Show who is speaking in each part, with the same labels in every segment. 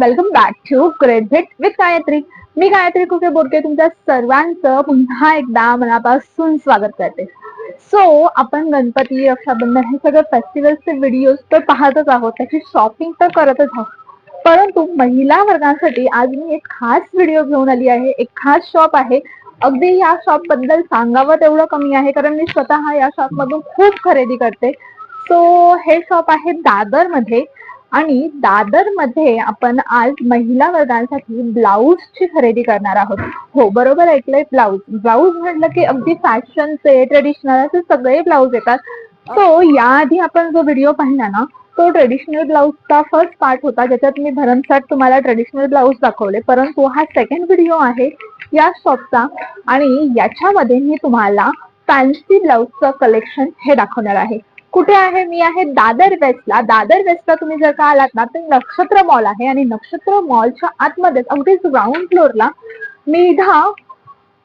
Speaker 1: Welcome back to great भेट with Gayatri मी गायत्री कुके बोलते तुमच्या सर्वांचं पुन्हा एकदा मनापासून स्वागत करते. सो आपण गणपती रक्षाबंधन हे सगळे फेस्टिवल्सचे व्हिडिओज तर पाहतच आहोत. त्याची शॉपिंग तर करतच आहोत. परंतु महिला वर्गासाठी आज मी एक खास व्हिडिओ घेऊन आली आहे. एक खास शॉप आहे. अगदी या शॉपबद्दल सांगावं तेवढं कमी आहे कारण मी स्वतः या शॉप मधून खूप खरेदी करते. सो हे शॉप आहे दादरमध्ये आणि दादरमध्ये आपण आज महिला वर्गांसाठी ब्लाऊजची खरेदी करणार आहोत. हो बरोबर ऐकलंय ब्लाऊज. ब्लाऊज म्हटलं की अगदी फॅशनचे ट्रेडिशनल असे सगळे ब्लाऊज येतात. सो याआधी आपण जो व्हिडिओ पाहिला ना तो ट्रेडिशनल ब्लाऊजचा फर्स्ट पार्ट होता. ज्याच्यात मी भरमसाठ तुम्हाला ट्रेडिशनल ब्लाऊज दाखवले. परंतु हा सेकंड व्हिडिओ आहे या शॉपचा आणि याच्यामध्ये मी तुम्हाला फॅन्सी ब्लाऊजचं कलेक्शन हे दाखवणार आहे. कुठे आहे? मी आहे दादर वेस्टला. दादर वेस्टला तुम्ही जर का आलात ना तर नक्षत्र मॉल आहे आणि नक्षत्र मॉलच्या आतमध्ये अगदीच ग्राउंड फ्लोअरला मेधा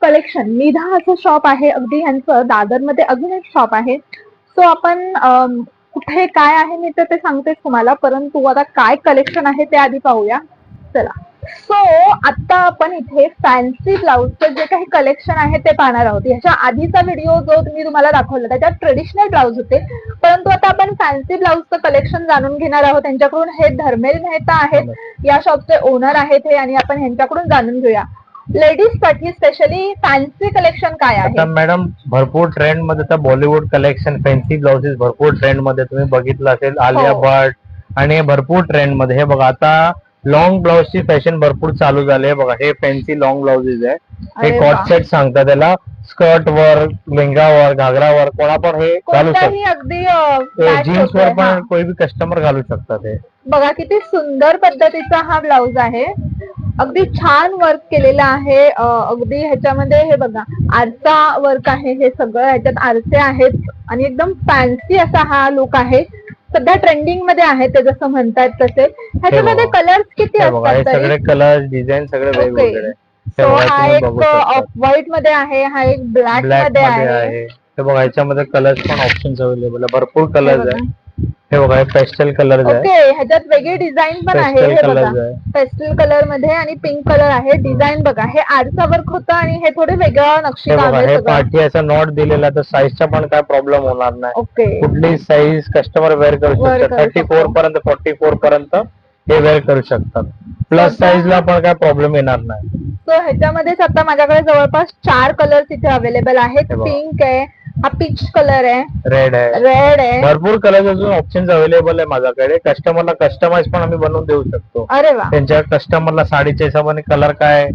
Speaker 1: कलेक्शन मेधा असं शॉप आहे. अगदी यांचं दादरमध्ये अजून एक शॉप आहे. सो आपण कुठे काय आहे मी तर ते सांगतेच तुम्हाला. परंतु आता काय कलेक्शन आहे ते आधी पाहूया. चला. सो आता आपण इथे फॅन्सी ब्लाऊजचं जे काही कलेक्शन आहे ते पाहणार आहोत. ह्याच्या आधीचा व्हिडिओ जो मी तुम्हाला दाखवला त्याच्यात ट्रेडिशनल ब्लाऊज होते. परंतु आता आपण फॅन्सी ब्लाऊजचं कलेक्शन जाणून घेणार आहोत. त्यांच्याकडून हे धर्मेल मेहता आहेत या शॉपचे ओनर आहेत हे आणि आपण ह्यांच्याकडून जाणून घेऊया. लेडीजसाठी स्पेशली फॅन्सी कलेक्शन काय आहे?
Speaker 2: आता मॅडम भरपूर ट्रेंडमध्ये बॉलिवूड कलेक्शन फॅन्सी ब्लाउजेस भरपूर ट्रेंडमध्ये तुम्ही बघितलं असेल आलिया
Speaker 1: हो.
Speaker 2: भट आणि भरपूर ट्रेंडमध्ये. हे बघा आता लॉंग ब्लाउज ची फॅशन भरपूर चालू झाली आहे. बघा हे फॅन्सी लॉंग ब्लाउजेस आहे. हे कॉट. सेट सांगतात त्याला. स्कर्ट वर लेंगा वर घागरा वर कोणा पण हे घालू शकतो जीन्स वर पण कोणी बी कस्टमर घालू शकतात हे.
Speaker 1: बघा किती सुंदर पद्धतीचा हा ब्लाउज आहे. अगदी छान वर्क केलेला आहे. अगदी ह्याच्यामध्ये हे बघा आरसा वर्क आहे. हे सगळं ह्याच्यात आरसे आहेत. आणि एकदम फॅन्सी असा हा लुक आहे. सध्या ट्रेंडिंगमध्ये आहे ते जसं म्हणतात तसे ह्याच्यामध्ये. कलर्स किती
Speaker 2: हे बघा हे
Speaker 1: असतात
Speaker 2: सगळे कलर डिझाईन सगळे. वेगवेगळे हे
Speaker 1: सो
Speaker 2: बघा,
Speaker 1: हा
Speaker 2: तुम्ही
Speaker 1: एक
Speaker 2: बघू शकता.
Speaker 1: ऑफ व्हाईटमध्ये आहे हा एक ब्लॅक
Speaker 2: ब्लॅकमध्ये
Speaker 1: मध्ये आहे
Speaker 2: आहे हे बघा ह्याच्यामध्ये कलर्स पण ऑप्शन्स अवेलेबल आहे भरपूर
Speaker 1: हे
Speaker 2: कलर्स
Speaker 1: बघा.
Speaker 2: आहे हे बघा हे पेस्टल कलर्स आहे.
Speaker 1: ओके ह्याच्यात वेगळी डिझाईन पण आहे
Speaker 2: पेस्टल
Speaker 1: हे बघा. पेस्टल कलरमध्ये आणि पिंक कलर आहे. डिझाईन बघा हे आरसा वर्क होतं आणि हे थोडे वेगळं
Speaker 2: हे
Speaker 1: सगळं.
Speaker 2: पाठी असा नॉट दिलेला तर साईजचा पण काय प्रॉब्लेम होणार नाही.
Speaker 1: ओके
Speaker 2: कुठली साईज कस्टमर वेअर करू शकतात? थर्टी. फोर पर्यंत फोर्टी फोर पर्यंत हे वेअर करू शकतात. प्लस
Speaker 1: स्वतः-
Speaker 2: साईज ला पण काय प्रॉब्लेम येणार नाही.
Speaker 1: सो ह्याच्यामध्येच आता माझ्याकडे जवळपास चार कलर्स इथे अवेलेबल आहेत. पिंक आहे हा पीच कलर आहे.
Speaker 2: रेड आहे.
Speaker 1: रेड आहे.
Speaker 2: भरपूर कलर अजून ऑप्शन्स अवेलेबल आहे माझ्याकडे. कस्टमरला कस्टमाइज पण आम्ही बनवून देऊ शकतो.
Speaker 1: अरे वा.
Speaker 2: त्यांच्या कस्टमरला साडीच्या हिशोबाने कलर काय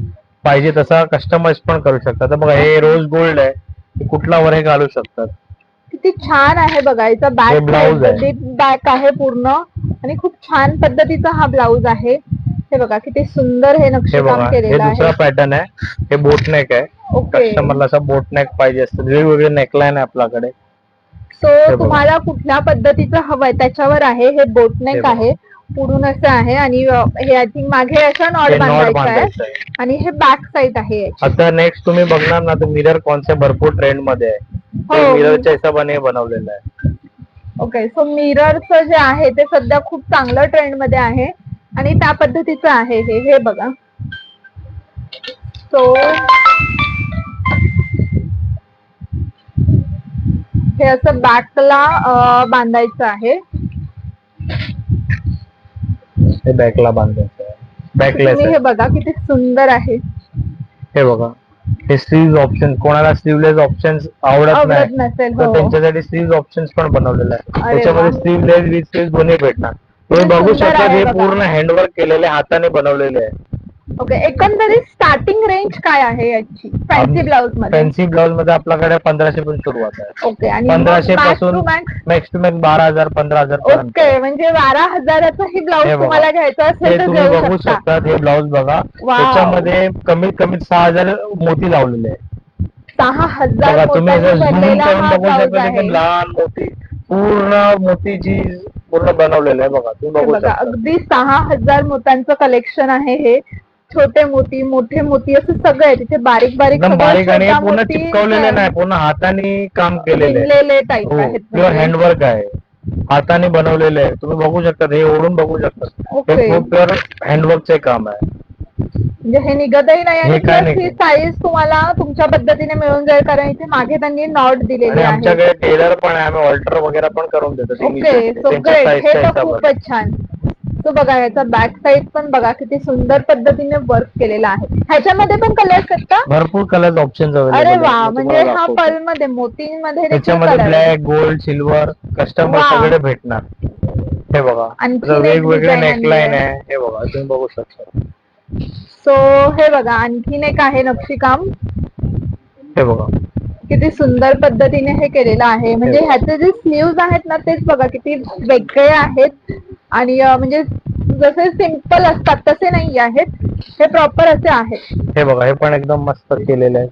Speaker 2: पाहिजे तसा कस्टमाइज पण करू शकतात. तर बघा हे रोज गोल्ड आहे. हे कुठला वर हे घालू शकतात.
Speaker 1: किती छान आहे बघा. याचा
Speaker 2: हे
Speaker 1: बॅक
Speaker 2: blouse आहे.
Speaker 1: बॅक आहे पूर्ण. आणि खूप छान पद्धतीचा हा ब्लाउज आहे. हे बघा किती सुंदर हे नक्षीकाम
Speaker 2: हे
Speaker 1: केलेलं
Speaker 2: दुसरा
Speaker 1: आहे
Speaker 2: पॅटर्न आहे. हे बोटनेक आहे.
Speaker 1: ओके.
Speaker 2: कस्टमरला असा बोटनेक पाहिजे असतं. वेगवेगळे नेकलाईन आहे आपल्याकडे.
Speaker 1: सो
Speaker 2: बघा.
Speaker 1: तुम्हाला कुठल्या पद्धतीचं हवंय त्याच्यावर आहे. हे बोटनेक
Speaker 2: बघा.
Speaker 1: आहे. पुढून असं आहे आणि अ, हे आय थिंक मागे असं नॉट
Speaker 2: हे नॉट
Speaker 1: बांधायचं आहे.
Speaker 2: बांधायचं आहे.
Speaker 1: आणि हे बॅक साईड आहे याची.
Speaker 2: आता नेक्स्ट तुम्ही बघणार ना तर मिरर कॉन्सेप्ट भरपूर ट्रेंडमध्ये आहे.
Speaker 1: हो.
Speaker 2: मिररच्या हिशोबाने बनवलेलं आहे.
Speaker 1: ओके सो मिररचं जे आहे ते सध्या खूप चांगलं ट्रेंडमध्ये आहे. आणि त्या पद्धतीचं आहे हे. हे बघा. सो हे असं बॅकला बांधायचं आहे.
Speaker 2: हे बॅकला बांधायचं बॅकलेस आहे
Speaker 1: हे बघा किती सुंदर आहे.
Speaker 2: हे बघा. हे स्लीव्ह ऑप्शन कोणाला स्लीवलेस ऑप्शन आवडत नाही तर
Speaker 1: हो.
Speaker 2: त्यांच्यासाठी स्लीव्ह ऑप्शन पण बनवलेलं आहे त्याच्यामध्ये. स्लीवलेस विथ स्लीव्ह दोन्ही भेटणार. तुम्ही
Speaker 1: किती
Speaker 2: बघू शकता हे. पूर्ण हँडवर्क केलेले हाताने बनवलेले आहे.
Speaker 1: ओके एकंदरीत स्टार्टिंग रेंज काय आहे याची? फॅन्सी ब्लाउजमध्ये?
Speaker 2: फॅन्सी ब्लाउजमध्ये आपल्याकडे पंधराशे पण सुरुवात आहे.
Speaker 1: ओके आणि
Speaker 2: पंधराशे पासून? मॅक्स टू मॅक्स बारा हजार पंधरा हजार पर्यंत.
Speaker 1: ओके म्हणजे बारा हजाराचा ही ब्लाऊज
Speaker 2: बघा.
Speaker 1: तुम्हाला घ्यायचा
Speaker 2: हे
Speaker 1: असेल तर
Speaker 2: तुम्ही
Speaker 1: घेऊ
Speaker 2: बघू
Speaker 1: शकता.
Speaker 2: शकता हे ब्लाऊज बघा. त्याच्यामध्ये कमीत कमी सहा हजार मोती लावलेले आहे.
Speaker 1: सहा हजार
Speaker 2: तुम्ही जर झूम करून शकता एकदम लहान मोती पूर्ण मोतीची पूर्ण बनवलेलं आहे बघा तुम्ही
Speaker 1: हे
Speaker 2: बघू
Speaker 1: बघा
Speaker 2: शकता.
Speaker 1: अगदी सहा हजार मोत्यांचं कलेक्शन आहे हे. छोटे मोती मोठे मोती असं सगळं आहे. तिथे बारीक बारीक
Speaker 2: एकदम
Speaker 1: सगळं
Speaker 2: बारीक आणि हे
Speaker 1: छोटा
Speaker 2: पूर्ण
Speaker 1: मोती,
Speaker 2: चिपकवलेले नाही पूर्ण हाताने काम केलेले आहे.
Speaker 1: विणलेले टाईप
Speaker 2: हो
Speaker 1: आहेत
Speaker 2: प्युअर
Speaker 1: म्हणजे.
Speaker 2: हँडवर्क आहे. हाताने बनवलेले आहे. तुम्ही बघू शकता हे ओढून बघू शकता. हे
Speaker 1: ओके
Speaker 2: खूप प्युअर हँडवर्कचे काम आहे.
Speaker 1: म्हणजे हे निघतही नाही आणि
Speaker 2: हे काय नाही.
Speaker 1: ही साईज तुम्हाला तुमच्या पद्धतीने मिळून जाईल कारण इथे मागे त्यांनी नॉट दिलेली
Speaker 2: आणि
Speaker 1: आहे.
Speaker 2: आमच्याकडे टेलर पण आहे आम्ही ऑल्टर वगैरे पण करून देतो.
Speaker 1: ओके सो ग्रेट हे तर
Speaker 2: हिशोबाने.
Speaker 1: खूपच छान. सो बघा याचा बॅक साईड पण बघा किती सुंदर पद्धतीने वर्क केलेला आहे. ह्याच्यामध्ये पण कलर्स आहेत का?
Speaker 2: भरपूर कलर ऑप्शन
Speaker 1: अरे वा म्हणजे हा पर्लमध्ये मोतीमध्ये देखील
Speaker 2: त्याच्यामध्ये
Speaker 1: colour
Speaker 2: black gold silver customer
Speaker 1: वा.
Speaker 2: सगळे भेटणार. हे बघा.
Speaker 1: आणखीन
Speaker 2: आता
Speaker 1: एक
Speaker 2: वेगवेगळे
Speaker 1: design आली
Speaker 2: नेकलाईन
Speaker 1: आहे.
Speaker 2: आहे. हे बघा तुम्ही बघू शकता.
Speaker 1: सो हे बघा आणखीन एक आहे नक्षीकाम.
Speaker 2: हे बघा.
Speaker 1: किती सुंदर पद्धतीने हे केलेलं आहे. म्हणजे. ह्याचे जे स्लीव्ज आहेत ना तेच बघा किती वेगळे आहेत. आणि म्हणजे जसे सिंपल असतात तसे नाही आहेत. हे प्रॉपर असे आहेत.
Speaker 2: हे बघा हे पण एकदम मस्त केलेलं आहे.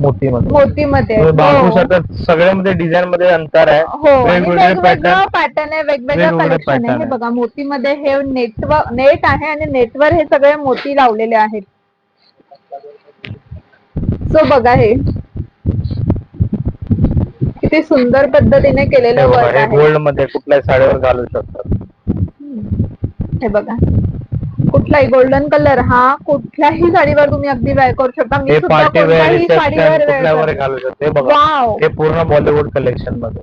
Speaker 2: मोतीमध्ये.
Speaker 1: मोतीमध्ये.
Speaker 2: बघू
Speaker 1: हो.
Speaker 2: सगळ्यामध्ये डिझाईन मध्ये अंतर आहे.
Speaker 1: हो. आणि
Speaker 2: वेगवेगळे
Speaker 1: वेगवेगळं
Speaker 2: पॅटर्न
Speaker 1: पॅटर्न आहे वेगवेगळं
Speaker 2: वेगवेगळे
Speaker 1: कलेक्शन आहे. हे. बघा मोतीमध्ये हे नेटवर नेट आहे आणि नेटवर हे सगळे मोती लावलेले आहेत. सो बघा हे. किती सुंदर पद्धतीने केलेलं वर्क
Speaker 2: हे
Speaker 1: आहे.
Speaker 2: गोल्डमध्ये कुठल्याही साडीवर घालू शकतात?
Speaker 1: हे बघा. कुठलाही गोल्डन कलर हा कुठल्याही साडीवर तुम्ही अगदी वेअर करू शकता. मी
Speaker 2: हे
Speaker 1: सुद्धा
Speaker 2: पार्टी वेअर
Speaker 1: कोणत्याही साडीवर
Speaker 2: रिसेप्शन कुठल्यावर
Speaker 1: वेअर
Speaker 2: घालू शकतो. हे बघा हे पूर्ण बॉलिवूड कलेक्शनमध्ये.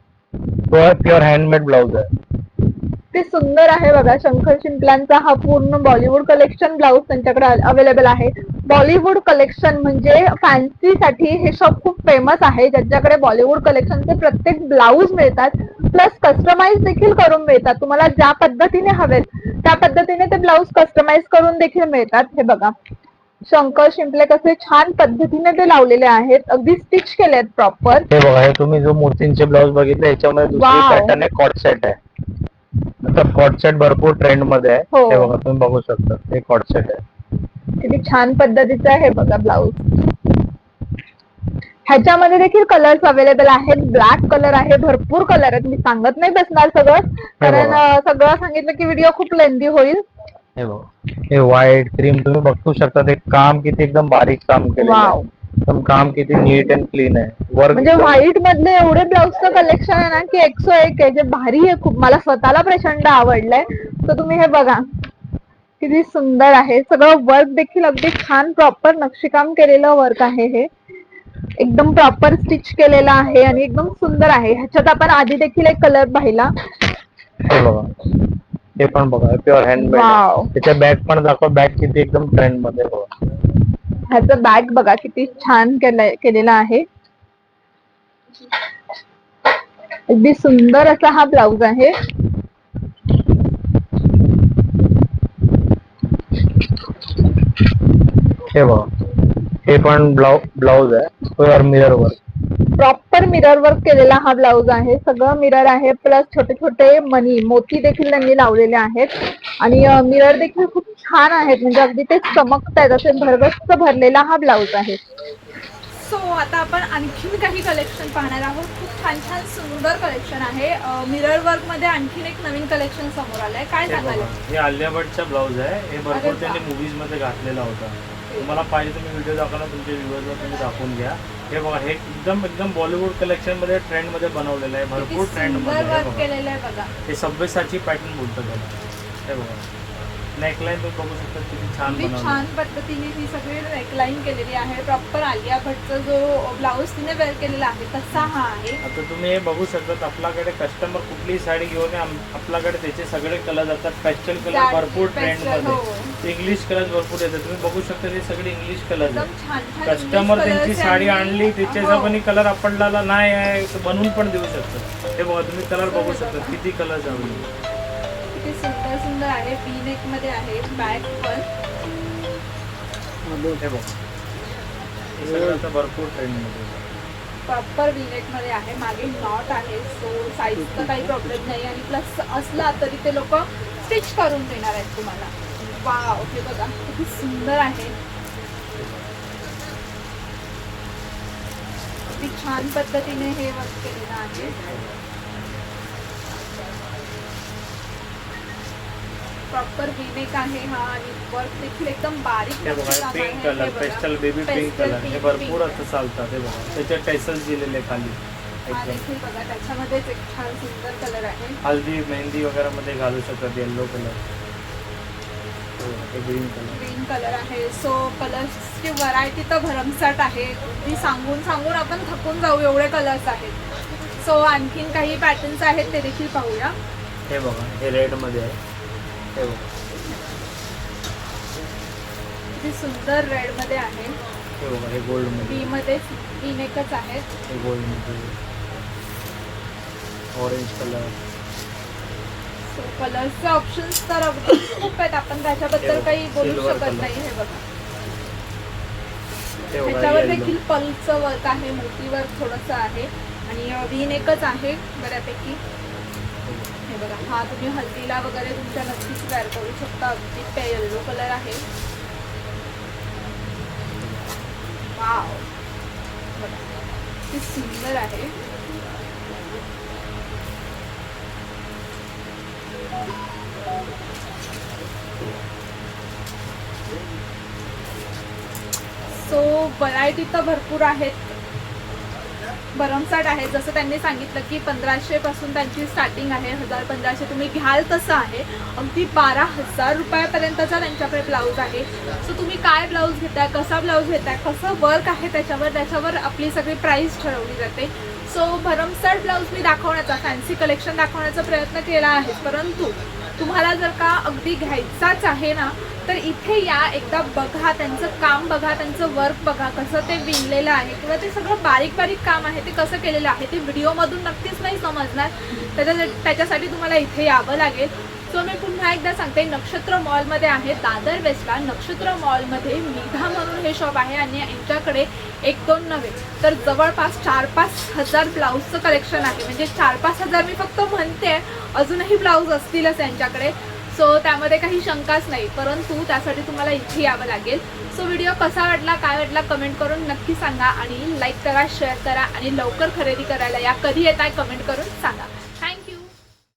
Speaker 2: प्युअर हँडमेड ब्लाउज आहे.
Speaker 1: ते सुंदर आहे बघा शंकर शिंपल्यांचा हा पूर्ण बॉलिवूड कलेक्शन ब्लाऊज त्यांच्याकडे अवेलेबल आहे. बॉलिवूड कलेक्शन म्हणजे फॅन्सी साठी हे शॉप खूप फेमस आहे. ज्यांच्याकडे बॉलिवूड कलेक्शनचे प्रत्येक ब्लाऊज मिळतात. प्लस कस्टमाइज देखील करून मिळतात. तुम्हाला ज्या पद्धतीने हवेत त्या पद्धतीने ते ब्लाऊज कस्टमाइज करून देखील मिळतात. हे बघा. शंकर शिंपले कसे छान पद्धतीने ते लावलेले आहेत. अगदी स्टिच केले आहेत प्रॉपर
Speaker 2: हे बघा हे तुम्ही जो मोतींचे ब्लाउज बघितले याच्यामध्ये दुसरी
Speaker 1: Wow.
Speaker 2: पॅटर्न आहे कॉट सेट आहे. आता कॉट सेट भरपूर ट्रेंडमध्ये आहे.
Speaker 1: हो.
Speaker 2: हे बघा तुम्ही बघू शकता. हे कॉट सेट आहे.
Speaker 1: किती छान पद्धतीचं आहे बघा ब्लाऊज ह्याच्यामध्ये देखील कलर्स अवेलेबल आहेत. ब्लॅक कलर आहे भरपूर कलर आहेत. मी सांगत नाही बसणार सगळं. कारण सगळं सांगितलं की व्हिडिओ खूप लेंदी होईल.
Speaker 2: हे बघा. हे व्हाईट क्रीम तुम्ही बघू शकता. ते काम किती एकदम बारीक काम
Speaker 1: वाव
Speaker 2: आहे. एकदम काम किती नीट अँड क्लीन आहे. वर्क
Speaker 1: म्हणजे व्हाईट मधले एवढे ब्लाऊजचं कलेक्शन आहे ना की एकशे एक आहे. जे भारी आहे खूप. मला स्वतःला प्रचंड आवडलंय. तर तुम्ही हे बघा. किती सुंदर आहे. सगळं वर्क देखील अगदी छान प्रॉपर नक्षीकाम केलेलं वर्क आहे हे. एकदम प्रॉपर स्टिच केलेलं आहे आणि एकदम सुंदर आहे. ह्याच्यात आपण आधी देखील एक कलर पाहिला.
Speaker 2: हे बघा. हे पण बघा. प्युअर हँडमेड
Speaker 1: वाव
Speaker 2: त्याच्या बॅग पण दाखवा. बॅग किती एकदम ट्रेंडमध्ये आहे बघा.
Speaker 1: ह्याचं बॅग बघा किती छान केलंय केलेला आहे. अगदी सुंदर असा हा ब्लाउज आहे.
Speaker 2: हे बघा. हे पण ब्लाउ ब्लाउज आहे. Mirror work
Speaker 1: proper mirror work केलेला हा ब्लाउज आहे. सगळं मिरर आहे प्लस छोटे छोटे मनी मोती देखील त्यांनी लावलेले आहेत. आणि मिरर देखील खूप छान आहेत. म्हणजे अगदी ते चमकत आहेत असे भरगच्च भरलेला हा ब्लाउज आहे.
Speaker 3: सो आता आपण आणखीन काही कलेक्शन पाहणार आहोत. खूप छान छान सुंदर कलेक्शन आहे. मिरर वर्कमध्ये आणखीन एक नवीन कलेक्शन समोर आलंय. काय
Speaker 2: हे
Speaker 3: सांगाल?
Speaker 2: हे आलिया भटचा ब्लाऊज आहे. हे भरपूर. त्यांनी मुव्हीजमध्ये घातलेला होता. तुम्हाला पाहिजे तुम्ही व्हिडिओ दाखवा तुमच्या व्ह्युअर्सला तुम्ही दाखवून घ्या. हे बघा हे एकदम एकदम बॉलिवूड कलेक्शनमध्ये ट्रेंडमध्ये बनवलेलं आहे भरपूर ट्रेंड सुंदरमध्ये आहे
Speaker 3: वर्क
Speaker 2: बघा.
Speaker 3: केलेलं आहे बघा.
Speaker 2: हे सव्वीसाची पॅटर्न बोलतो त्याला. हे बघा. नेकलाईन तुम्ही बघू शकता किती छान बनवलं.
Speaker 3: छान पद्धतीने ही सगळी नेकलाईन केलेली आहे. प्रॉपर आलिया भटचा जो ब्लाऊज तिने वेअर केलेला आहे तसा हा आहे.
Speaker 2: आता तुम्ही हे बघू शकता आपल्याकडे कस्टमर कुठलीही साडी घेऊन या, आम- आपल्याकडे त्याचे सगळे कलर जातात. पेस्टल कलर
Speaker 3: Dark
Speaker 2: भरपूर ट्रेंड
Speaker 3: pastel,
Speaker 2: मध्ये.
Speaker 3: हो.
Speaker 2: इंग्लिश कलर भरपूर येतात. तुम्ही बघू शकता हे सगळे इंग्लिश कलर
Speaker 3: एकदम
Speaker 2: आहेत
Speaker 3: छान छान
Speaker 2: कस्टमर
Speaker 3: English
Speaker 2: त्यांची
Speaker 3: colours
Speaker 2: साडी आणली त्याच्या
Speaker 3: हो.
Speaker 2: पण कलर आपल्याला नाही आहे तर बनवून पण देऊ शकतात. हे बघा तुम्ही कलर बघू शकता किती कलर जाऊ
Speaker 3: किती सुंदर सुंदर आहे बी नेकमध्ये आहे बॅक पण
Speaker 2: भरपूर.
Speaker 3: प्रॉपर नेकमध्ये आहे मागे नॉट आहे सो साईजचा काही प्रॉब्लेम नाही. आणि प्लस असला तरी ते लोक स्टिच करून देणार आहेत तुम्हाला. वाव हे बघा किती सुंदर आहे. किती छान पद्धतीने हे वर्क केलेलं आहे. प्रॉपर विनेक आहे हा आणि वर्क देखील एकदम बारीक
Speaker 2: pink. Colour. Pastel baby pink colour हे भरपूर. आता चालतात हे बघा. त्याचे टेसल्स दिलेले खाली.
Speaker 1: हा
Speaker 2: एकदम.
Speaker 1: देखील बघा त्याच्यामध्येच एक छान सुंदर कलर आहे.
Speaker 2: हल्दी मेहंदी वगैरे मध्ये घालू शकतात yellow colour green colour
Speaker 1: green colour आहे. सो कलर्सची व्हरायटी तर भरमसाठ आहे. ती सांगून सांगून आपण थकून जाऊ एवढे कलर्स आहेत. सो आणखीन काही पॅटर्न्स आहेत ते देखील पाहूया.
Speaker 2: हे बघा हे रेडमध्ये आहे.
Speaker 1: किती सुंदर रेडमध्ये आहे.
Speaker 2: हे बघा हे गोल्डमध्ये.
Speaker 1: बी मध्ये तीन एकच आहेत
Speaker 2: हे गोल्डमध्ये. ऑरेंज कलर
Speaker 1: सो कलर्सचे ऑप्शन्स तर अगदी खूप आहेत. आपण त्याच्याबद्दल काही बोलू
Speaker 2: Silver
Speaker 1: शकत
Speaker 2: color.
Speaker 1: नाही हे बघा.
Speaker 2: हे बघा
Speaker 1: ह्याच्यावर
Speaker 2: yellow.
Speaker 1: देखील पल्सचं वर्क आहे मोती वर्क थोडंसं आहे. आणि विन एकच आहे बऱ्यापैकी. हे बघा. हा तुम्ही हल्दीला वगैरे तुमच्या नक्कीच तयार करू शकता. अगदी ते येल्लो कलर आहे. वाव बघा. किती सुंदर आहे. सो व्हरायटी तर भरपूर आहेत. भरमसाठ आहे जसं त्यांनी सांगितलं की पंधराशेपासून त्यांची स्टार्टिंग आहे हजार पंधराशे तुम्ही घ्याल तसं आहे. अगदी बारा हजार रुपयापर्यंतचा त्यांच्याकडे ब्लाऊज आहे. सो तुम्ही काय ब्लाऊज घेताय कसा ब्लाऊज घेताय कसं वर्क आहे त्याच्यावर त्याच्यावर आपली सगळी प्राईस ठरवली जाते. सो भरमसाठ ब्लाऊज मी दाखवण्याचा फॅन्सी कलेक्शन दाखवण्याचा प्रयत्न केला आहे परंतु तुम्हाला जर का अगदी घ्यायचाच आहे ना तर इथे या एकदा बघा त्यांचं काम बघा त्यांचं वर्क बघा कसं ते विणलेलं आहे किंवा ते सगळं बारीक बारीक काम आहे ते कसं केलेलं आहे ते व्हिडिओमधून नक्कीच नाही समजणार. त्याच्या त्याच्यासाठी तुम्हाला इथे यावं लागेल. सो मी पुन्हा एकदा सांगते नक्षत्र मॉलमध्ये आहे दादर वेस्टला नक्षत्र मॉलमध्ये मेघा म्हणून हे शॉप आहे आणि यांच्याकडे एक दोन नव्हे तर जवळपास चार पाच हजार ब्लाऊजचं कलेक्शन आहे. म्हणजे चार पाच हजार मी फक्त म्हणते अजूनही ब्लाऊज असतीलच यांच्याकडे. सो त्यामध्ये काही शंकाच नाही परंतु त्यासाठी तुम्हाला इथे यावं लागेल. सो व्हिडिओ कसा वाटला काय वाटला कमेंट करून नक्की सांगा आणि लाईक करा शेअर करा आणि लवकर खरेदी करायला या. कधी येत आहे कमेंट करून सांगा.